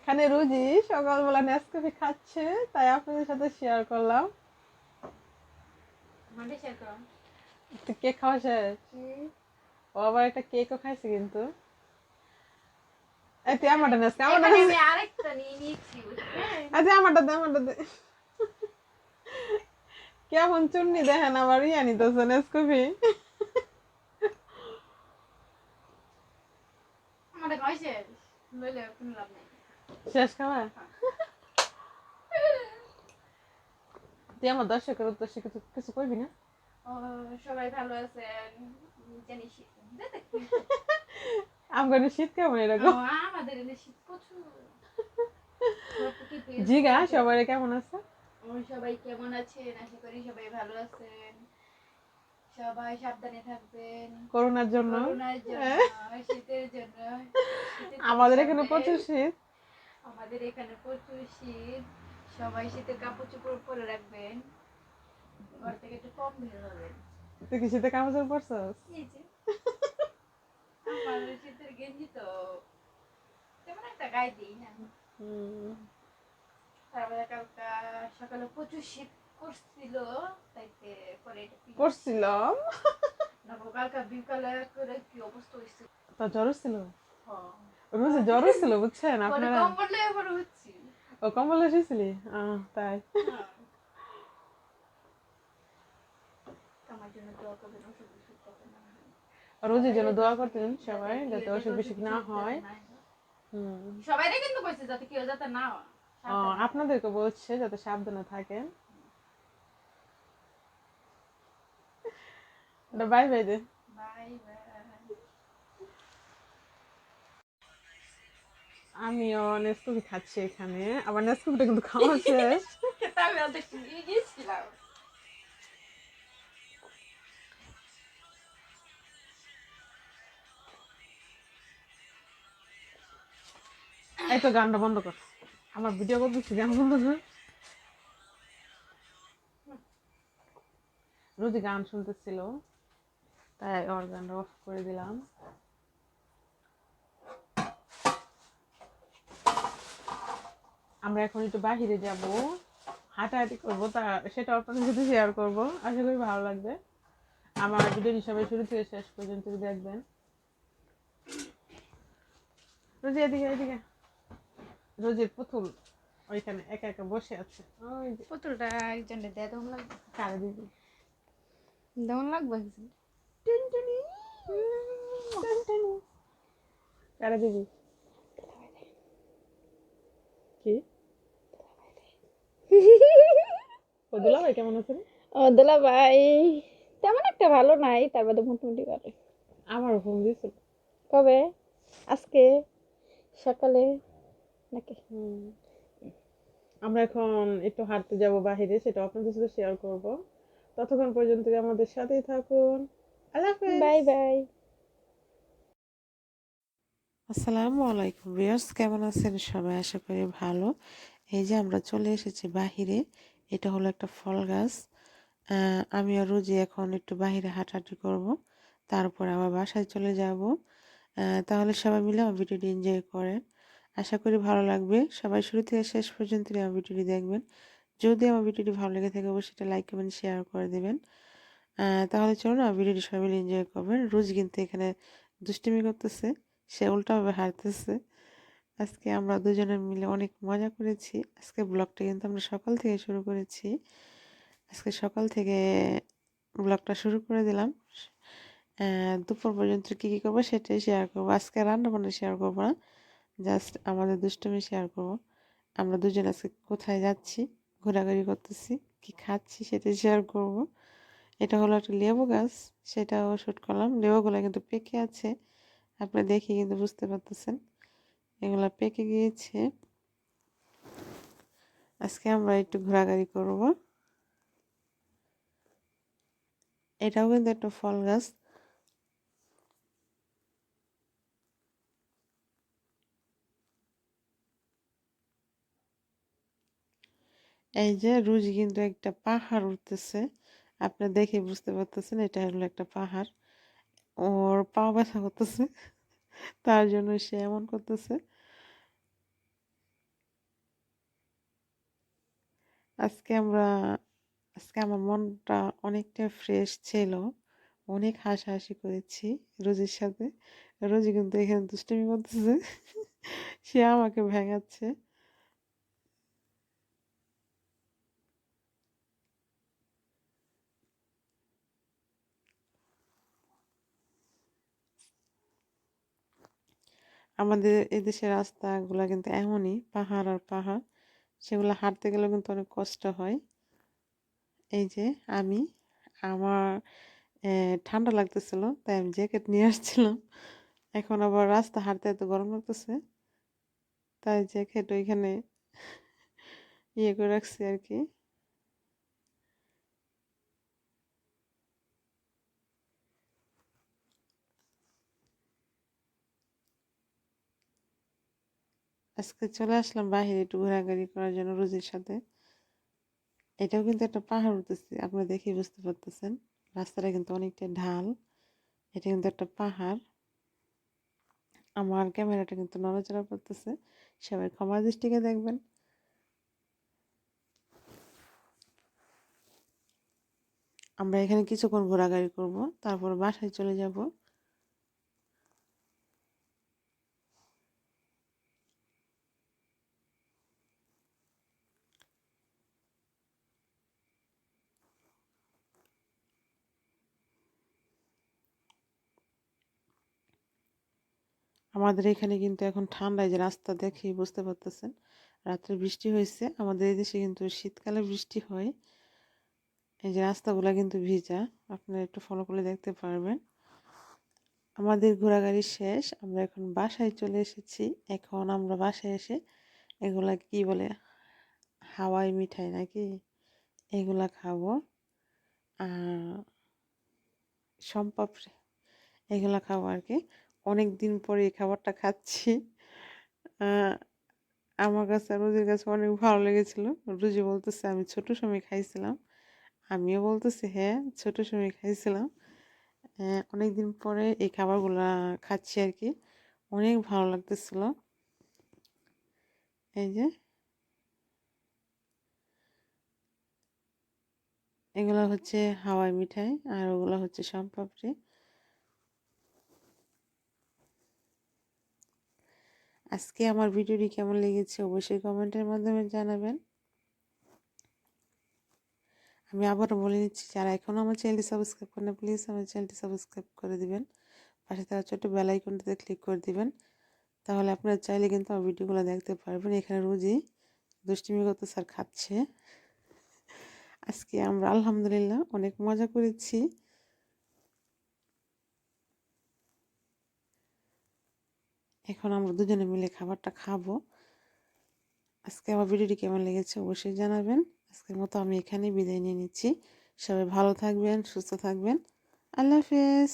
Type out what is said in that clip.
এখানে রুজি সকালবেলা নেসকাফে খাচ্ছে তাই আপনাদের সাথে শেয়ার করলাম। তো কেক খাওয়া শেষ? ও আবার একটা কেকও খাইছে কিন্তু। এই আমারটা নেসকা আমারটা নেস- আমি আরেকটা নিয়ে নিয়েছি। আচ্ছা আমারটা দে আমারটা দে। কেমন চুন্নি দেখেন আমার ইয়া নিতেছে নেসকাফে আমাদের খাওয়া শেষ? লইলে কোনো লাভ নেই। শেষ খাওয়া তুই আমার দর্শকের উদ্দেশ্যে কিছু কিছু করবি না ও, সবাই ভালো আমার শীত কেমন এরকম আমাদের শীত প্রচুর? জিগা সবাই কেমন আছে সবাই কেমন আছেন আশা করি সবাই ভালো আছেন সবাই সাবধানে থাকবেন করোনার জন্য করোনার জন্য শীতের জন্য আমাদের এখানে প্রচুর শীত আমাদের এখানে প্রচুর শীত। সবাই শীতের কাপড় চোপড় পরে রাখবেন। ঘর থেকে একটু কম বের হবেন তুই কি শীতে কামড় পড়ছস এই যে, আমার শীতের গেঞ্জি তো। তেমন একটা গায়ে দিই না। তারপরে কালকা সকালে প্রচুর শীত করছিল তাইতে পরে পড়ছিলাম না কালকা বিকালে করে কি অবস্থা হয়েছিল তো জ্বর ছিল হ্যাঁ। রোজে জ্বর ছিল বুঝছেন? আপনারা ও কম্বল এসেছিলি? তাই। রোজের জন্য দোয়া করতেন সবাই যাতে অসুখ বিসুখ না হয়। সবাইরে কিন্তু কইছে যাতে কেউ যাতে না। আপনাদেরকে বলছে যাতে সাবধানে থাকেন। বাই বাই দে। Bye bye. আমিও নেস্কুপি খাচ্ছি এখানে আবার নেস্কুপিটা কিন্তু খাওয়া শেষ। আমি অর্ধেক নিয়ে গিয়েছিলাম। এই তো গানটা বন্ধ কর। আমার ভিডিও করতেছি গান বন্ধ কর? রোজি গান শুনতেছিল তাই ওর গানটা অফ করে দিলাম। আমরা এখন একটু বাহিরে যাব। হাঁটাহাঁটি করব তা সেটা আপনাদের সাথে শেয়ার করব। আশা করি ভালো লাগবে। আমার ভিডিওটি সবাই শুরু থেকে শেষ পর্যন্ত দেখবেন। রোজি এদিকে এদিকে। রোজির পুতুল ওইখানে একা একা বসে আছে। ওই পুতুলটা একজনের দেয় লাগবে। কারে দিদি। দম লাগবে একজন? টুনটুনি টুনটুনি কারে দিদি। কি? ও কেমন আছেন? ও তেমন একটা ভালো নাই তার বাদে মোটামুটি ভালো। আমারও ফোন দিয়েছিল। কবে? আজকে সকালে নাকি? আমরা এখন একটু হাঁটতে যাব বাইরে সেটা আপনাদের সাথে শেয়ার করব। ততক্ষণ পর্যন্ত আমাদের সাথেই থাকুন। Allah bye bye. আসসালামু আলাইকুম ভিউয়ার্স কেমন আছেন? সবাই আশা করি ভালো। এই যে আমরা চলে এসেছি বাহিরে, এটা হলো একটা ফল গাছ। আমি আর রোজি এখন একটু বাহিরে হাঁটাহাঁটি করব, তারপর আবার বাসায় চলে যাব। তাহলে সবাই মিলে আমার ভিডিওটি এনজয় করেন। আশা করি ভালো লাগবে। সবাই শুরু থেকে শেষ পর্যন্ত আমার ভিডিওটি দেখবেন। যদি আমার ভিডিওটি ভালো লেগে থাকে অবশ্যই এটা লাইক কমেন্ট শেয়ার করে দেবেন। তাহলে চলুন আমার ভিডিওটি সবাই মিলে এনজয় করবেন। রোজ কিন্তু এখানে দুষ্টিমি করতেছে, সে উল্টাভাবে হারতেছে আজকে আমরা দুজনে মিলে অনেক মজা করেছি। আজকে ব্লগটা কিন্তু আমরা সকাল থেকে শুরু করেছি। আজকে সকাল থেকে ব্লগটা শুরু করে দিলাম। দুপুর পর্যন্ত কী কী করব সেটাই শেয়ার করব। আজকে রান্না বান্না শেয়ার করব না জাস্ট আমাদের দুষ্টুমি শেয়ার করব। আমরা দুজন আজকে কোথায় যাচ্ছি, ঘোরাঘুরি করতেছি, কি খাচ্ছি সেটাই শেয়ার করব। এটা হলো একটা লেবু গাছ, সেটাও শ্যুট করলাম। লেবুগুলো কিন্তু পেকে আছে, আপনি দেখে কিন্তু বুঝতে পারতেছেন। এগুলা পেকে গিয়েছে। আজকে আমরা একটু ঘোরাঘুরি করব। এটাও কিন্তু একটা ফল গাছ। এই যে রুজি কিন্তু একটা পাহাড় উঠতেছে। আপনি দেখে বুঝতে পারতেছেন, এটা হলো একটা পাহাড়। ওর পা ব্যথা করতেছে। তার জন্য সে এমন করতেছে। আজকে আমরা, আজকে আমার মনটা অনেকটা ফ্রেশ ছিল। অনেক হাসাহাসি করেছি রোজির সাথে। রোজি কিন্তু এখানে দুষ্টুমি করতেছে। সে আমাকে ভেঙাচ্ছে। আমাদের এদেশের রাস্তাগুলো কিন্তু এমনই, পাহাড় আর পাহাড়, সেগুলো হাঁটতে গেলে কিন্তু অনেক কষ্ট হয়। এই যে আমি, আমার ঠান্ডা লাগতেছিল, তাই আমি জ্যাকেট নিয়ে আসছিলাম। এখন আবার রাস্তা হাঁটতে এত গরম লাগতেছে, তাই জ্যাকেট ওইখানে ইয়ে করে রাখছি আর কি। আজকে চলে আসলাম বাইরে একটু ঘোরাঘুরি করার জন্য রোজির সাথে। এটাও কিন্তু একটা পাহাড় উঠতেছে আপনারা দেখেই বুঝতে পারতেছেন। রাস্তাটা কিন্তু অনেকটা ঢাল, এটা কিন্তু একটা পাহাড়। আমার ক্যামেরাটা কিন্তু নড়াচড়া করতেছে, সবাই ক্ষমা দৃষ্টিকে দেখবেন। আমরা এখানে কিছুক্ষণ ঘোরাঘুরি করব, তারপর বাসায় চলে যাব। আমাদের এখানে কিন্তু এখন ঠান্ডায় যে রাস্তা দেখেই বুঝতে পারতেছেন। রাত্রে বৃষ্টি হয়েছে আমাদের এই দেশে কিন্তু শীতকালে বৃষ্টি হয়। এই যে রাস্তাগুলো কিন্তু ভিজা, আপনারা একটু ফলো করে দেখতে পারবেন। আমাদের ঘোরাঘুরি শেষ, আমরা এখন বাসায় চলে এসেছি। এখন আমরা বাসায় এসে এগুলা কি বলে, হাওয়াই মিঠাই নাকি? এগুলা খাব। আর সম্পাপড়ি এগুলা খাব আর কি। অনেক দিন পরে এই খাবারটা খাচ্ছি। আমার কাছে রুজির কাছে অনেক ভালো লেগেছিল। রুজি বলতেছে, আমি ছোট সময় খাইছিলাম। আমিও বলতেছি হ্যাঁ ছোট সময় খাইছিলাম। অনেক দিন পরে এই খাবারগুলা খাচ্ছি আর কি। অনেক ভালো লাগতেছিল। এই যে এগুলো হচ্ছে হাওয়াই মিঠাই আর ওগুলো হচ্ছে সম্পাপড়ি আজকে আমার ভিডিওটি কেমন লেগেছে অবশ্যই কমেন্টের মাধ্যমে জানাবেন। আমি আবারও বলে নিচ্ছি, যারা এখনও আমার চ্যানেলটি সাবস্ক্রাইব করেন না, প্লিজ আমার চ্যানেলটি সাবস্ক্রাইব করে দিবেন। পাশে থাকা ছোট্ট বেল আইকনটিতে ক্লিক করে দিবেন, তাহলে আপনারা চাইলে কিন্তু আমার ভিডিওগুলো দেখতে পারবেন। এখানে রোজই দুষ্টিমি করতে স্যার খাচ্ছে। আজকে আমরা আলহামদুলিল্লাহ অনেক মজা করেছি। এখন আমরা দুজনে মিলে খাবারটা খাব। আজকে আমার ভিডিওটি কেমন লেগেছে অবশ্যই জানাবেন। আজকের মতো আমি এখানেই বিদায় নিয়ে নিচ্ছি। সবাই ভালো থাকবেন, সুস্থ থাকবেন। আল্লাহ হাফেজ।